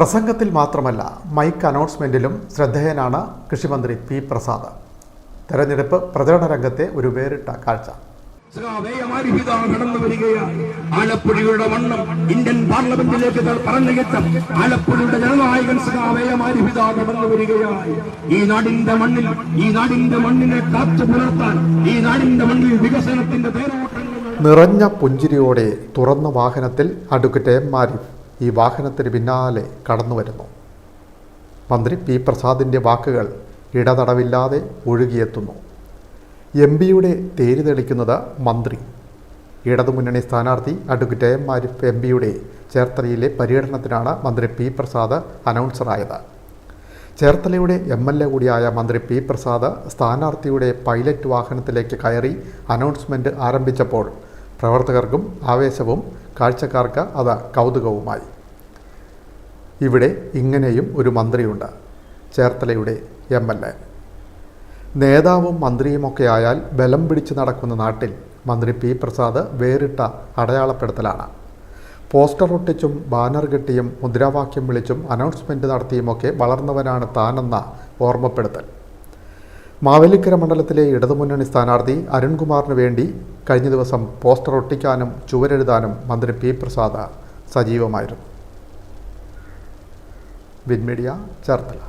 പ്രസംഗത്തിൽ മാത്രമല്ല മൈക്ക് അനൗൺസ്മെന്റിലും ശ്രദ്ധേയനാണ് കൃഷിമന്ത്രി പി പ്രസാദ്. തെരഞ്ഞെടുപ്പ് പ്രചരണ രംഗത്തെ ഒരു വേറിട്ട കാഴ്ച. കടന്നു വരികയാണ്. ആലപ്പുഴയുടെ വണ്ണം ഇന്ത്യൻ പാർലമെന്റിലേക്ക് പറഞ്ഞയറ്റം ആലപ്പുഴയുടെ ജനനായകൻ വേയമാരിപിത കടന്നു വരികയായി ഈ നാടിന്റെ മണ്ണിൽ ഈ നാടിന്റെ മണ്ണിനെ കാത്തു പുലർത്താൻ ഈ നാടിന്റെ മണ്ണിൽ വികസനത്തിന്റെ തേരോട്ടങ്ങൾ നിറഞ്ഞ പുഞ്ചിരിയോടെ തുറന്ന വാഹനത്തിൽ അഡ്വക്കേറ്റ് എം ആരിഫ്. ഈ വാഹനത്തിന് പിന്നാലെ കടന്നു വരുന്നു. മന്ത്രി പി. പ്രസാദിന്റെ വാക്കുകൾ ഇടതടവില്ലാതെ ഒഴുകിയെത്തുന്നു. എം പിയുടെ തേര് തെളിക്കുന്നത് മന്ത്രി. ഇടതുമുന്നണി സ്ഥാനാർത്ഥി അഡ്വക്കേറ്റ് എം. ആരിഫ് എം പിയുടെ ചേർത്തലയിലെ പര്യടനത്തിനാണ് മന്ത്രി പി. പ്രസാദ് അനൗൺസറായത്. ചേർത്തലയുടെ എം എൽ എ കൂടിയായ മന്ത്രി പി. പ്രസാദ് സ്ഥാനാർത്ഥിയുടെ പൈലറ്റ് വാഹനത്തിലേക്ക് കയറി അനൗൺസ്മെന്റ് ആരംഭിച്ചപ്പോൾ പ്രവർത്തകർക്കും ആവേശവും കാഴ്ചക്കാർക്ക് അത് കൗതുകവുമായി. ഇവിടെ ഇങ്ങനെയും ഒരു മന്ത്രിയുണ്ട് ചേർത്തലയുടെ എം എൽ എ. നേതാവും മന്ത്രിയുമൊക്കെ ആയാൽ ബലം പിടിച്ച് നടക്കുന്ന നാട്ടിൽ മന്ത്രി പി പ്രസാദ് വേറിട്ട അടയാളപ്പെടുത്തലാണ്. പോസ്റ്റർ ഒട്ടിച്ചും ബാനർ കെട്ടിയും മുദ്രാവാക്യം വിളിച്ചും അനൗൺസ്മെന്റ് നടത്തിയുമൊക്കെ വളർന്നവനാണ് താനെന്ന ഓർമ്മപ്പെടുത്തൽ. മാവേലിക്കര മണ്ഡലത്തിലെ ഇടതുമുന്നണി സ്ഥാനാർത്ഥി അരുൺകുമാറിന് വേണ്ടി കഴിഞ്ഞ ദിവസം പോസ്റ്റർ ഒട്ടിക്കാനും ചുവരെഴുതാനും മന്ത്രി പി പ്രസാദ് സജീവമായിരുന്നു. വിൻമീഡിയ ചേർത്തല.